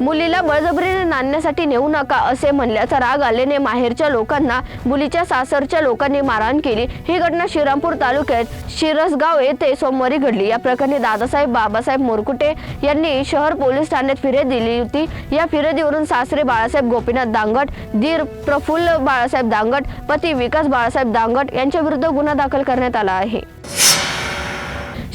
मुलीला बळजबरीने नांदण्यासाठी नेऊ नका असे म्हणल्याचा राग आल्याने माहेरच्या लोकांना मुलीच्या सासरच्या लोकांनी मारहाण केली. ही घटना श्रीरामपूर तालुक्यात शिरसगाव येथे सोमवारी घडली. या प्रकरणी दादासाहेब बाबासाहेब मोरकुटे यांनी शहर पोलीस ठाण्यात फिर्याद दिली होती. या फिर्यादीवरून सासरे बाळासाहेब गोपीनाथ दांगट दीर प्रफुल्ल बाळासाहेब दांगट पती विकास बाळासाहेब दांगट यांच्या विरुद्ध गुन्हा दाखल करण्यात आला आहे.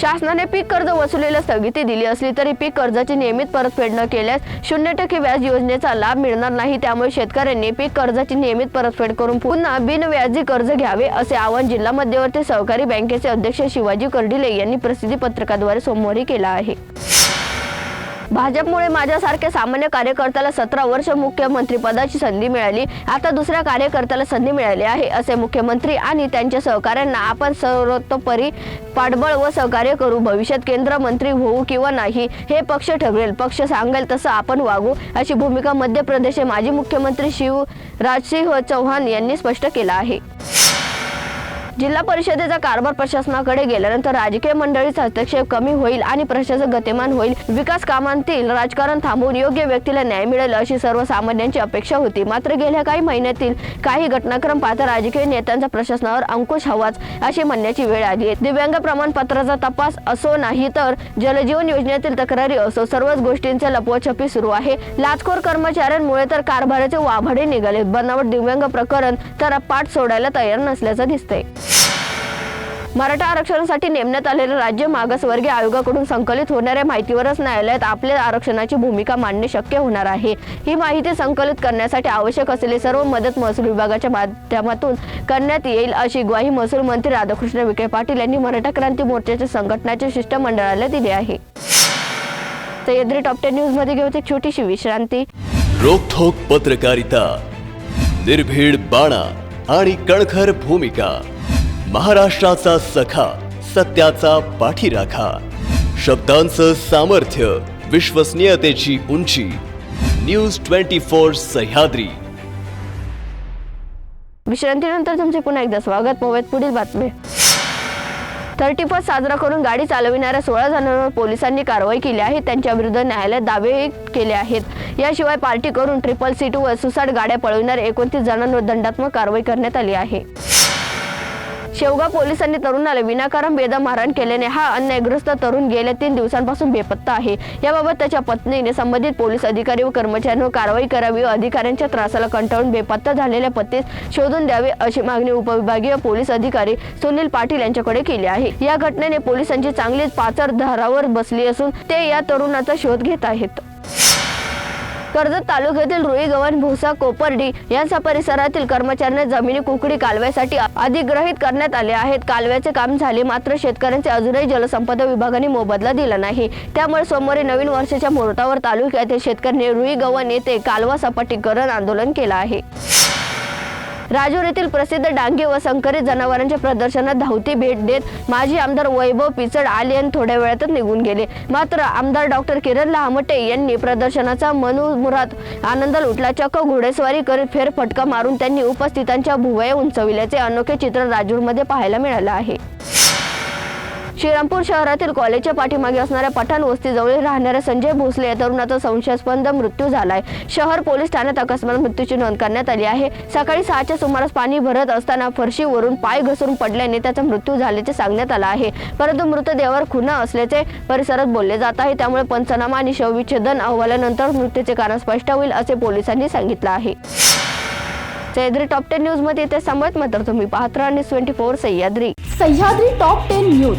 शासनाने पीक कर्ज वसुलीला स्थगिती दिली असली तरी पीक कर्जाची नियमित परतफेड न केल्यास शून्य टक्के व्याज योजनेचा लाभ मिळणार नाही. त्यामुळे शेतकऱ्यांनी पीक कर्जाची नियमित परतफेड करून पुन्हा बिनव्याजी कर्ज घ्यावे असे आवाहन जिल्हा मध्यवर्ती सहकारी बँकेचे अध्यक्ष शिवाजी कर्डिले यांनी प्रसिद्धी पत्रकाद्वारे सोमवारी केला आहे. भाजपमुळे माझ्यासारख्या सामान्य कार्यकर्त्याला सतरा वर्ष मुख्यमंत्रीपदाची संधी मिळाली. आता दुसऱ्या कार्यकर्त्याला संधी मिळाली आहे असे मुख्यमंत्री आणि त्यांच्या सहकाऱ्यांना आपण सर्वतोपरी पाठबळ व सहकार्य करू. भविष्यात केंद्र मंत्री होऊ किंवा नाही हे पक्ष ठरवेल पक्ष सांगेल तसं आपण वागू अशी भूमिका मध्य प्रदेशचे माजी मुख्यमंत्री शिवराजसिंह चौहान यांनी स्पष्ट केला आहे. जिल्हा परिषदेचा कारभार प्रशासनाकडे गेल्यानंतर राजकीय मंडळीचा हस्तक्षेप कमी होईल आणि प्रशासक गतिमान होईल. विकास कामांतील राजकारण थांबवून योग्य व्यक्तीला न्याय मिळेल अशी सर्वसामान्यांची अपेक्षा होती. मात्र गेल्या काही महिन्यातील काही घटनाक्रम पाहता राजकीय नेत्यांचा प्रशासनावर अंकुश हवाच अशी म्हणण्याची वेळ आली आहे. दिव्यांग प्रमाणपत्राचा तपास असो नाही तर जलजीवन योजनेतील तक्रारी असो सर्वच गोष्टींचे लपवछपी सुरू आहे. लाचखोर कर्मचाऱ्यांमुळे तर कारभाराचे वाभाडे निघाले. बनावट दिव्यांग प्रकरण तर पाठ सोडायला तयार नसल्याचं दिसतंय. मराठा आरक्षणासाठी नेमण्यात आलेल्या राज्य मागासवर्गीय आयोगाकडून संकलित होणाऱ्या माहितीवरच न्यायालयात आपल्या आरक्षणाची भूमिका मांडणे शक्य होणार आहे. ही माहिती संकलित करण्यासाठी आवश्यक असलेली सर्व मदत महसूल विभागाच्या माध्यमातून करण्यात येईल अशी ग्वाही महसूल मंत्री राधाकृष्ण विखे पाटील यांनी मराठा क्रांती मोर्चाच्या संघटनाच्या शिष्टमंडळाला दिली आहे. सह्याद्री टॉप टेन न्यूजमध्ये घेऊ एक छोटीशी विश्रांती. रोखोक पत्रकारिता निर्भीड बाणा आणि कणखर भूमिका. महाराष्ट्राचा सखा सत्याचा पाठीराखा. शब्दांचं सामर्थ्य विश्वसनीयतेची उंची. News twenty four Sahyadri. विश्रांतीनंतर तुमचे पुन्हा एकदा स्वागत. मोबाईल पुढील बातमी. थर्टी फर्स्ट साजरा करून गाडी चालविणाऱ्या सोळा जणांवर पोलिसांनी कारवाई केली आहे. त्यांच्या विरुद्ध न्यायालयात दावे केले आहेत. याशिवाय पार्टी करून ट्रिपल सीट व सुसाट गाड्या पळविणाऱ्या एकोणतीस जणांवर दंडात्मक कारवाई करण्यात आली आहे. शेवगाव पोलिसांनी तरुणाला विनाकारण बेदम मारहाण केल्याने हा अन्यायग्रस्त तरुण गेल्या तीन दिवसांपासून बेपत्ता आहे. याबाबत त्याच्या पत्नीने संबंधित पोलीस अधिकारी व कर्मचाऱ्यांवर कारवाई करावी व अधिकाऱ्यांच्या त्रासाला कंटाळून बेपत्ता झालेल्या पत्नीस शोधून द्यावे अशी मागणी उपविभागीय पोलीस अधिकारी सुनील पाटील यांच्याकडे केली आहे. या घटनेने पोलिसांची चांगलीच पाचर धारावर बसली असून ते या तरुणाचा शोध घेत आहेत. कर्जत तालुक्यातील रुई गव्हाण भुसा कोपर्डी यांच्या परिसरातील कर्मचाऱ्यांना जमिनी कुकडी कालव्यासाठी अधिग्रहित करण्यात आले आहेत. कालव्याचे काम झाले मात्र शेतकऱ्यांचे अजूनही जलसंपदा विभागाने मोबदला दिला नाही. त्यामुळे सोमवारी नवीन वर्षाच्या मुहूर्तावर तालुक्यातील शेतकऱ्यांनी रुई गव्हाण येथे कालवा सपाटीकरण आंदोलन केलं आहे. राजूर येथील प्रसिद्ध डांगे व संकरित जनावरांच्या प्रदर्शनात धावती भेट देत माजी आमदार वैभव पिचड आले आणि थोड्या वेळातच निघून गेले. मात्र आमदार डॉक्टर किरण लहामटे यांनी प्रदर्शनाचा मनुमुरात आनंद लुटला चक्क घोडेस्वारी करीत फेरफटका मारून त्यांनी उपस्थितांच्या भुवया उंचविल्याचे अनोखे चित्र राजूरमध्ये पाहायला मिळालं आहे. श्रीरामपूर शहरातील कॉलेजच्या पाठीमागे असणाऱ्या पठाण वस्तीजवळ राहणाऱ्या संजय भोसले या तरुणाचा संशयास्पद मृत्यू झालाय. शहर पोलीस ठाण्यात अकस्मात मृत्यूची नोंद करण्यात आली आहे. सकाळी सहाच्या सुमारास पाणी भरत असताना फरशीवरून पाय घसरून पडल्याने त्याचा मृत्यू झाल्याचे सांगण्यात आलं आहे. परंतु मृतदेहावर खुना असल्याचे परिसरात बोलले जात आहे. त्यामुळे पंचनामा आणि शवविच्छेदन अहवालानंतर मृत्यूचे कारण स्पष्ट होईल असे पोलिसांनी सांगितलं आहे. सह्याद्री टॉप टेन न्यूजमध्ये ते सांगत मात्र तुम्ही पाहत राहा. News twenty four Sahyadri. Sahyadri top ten news.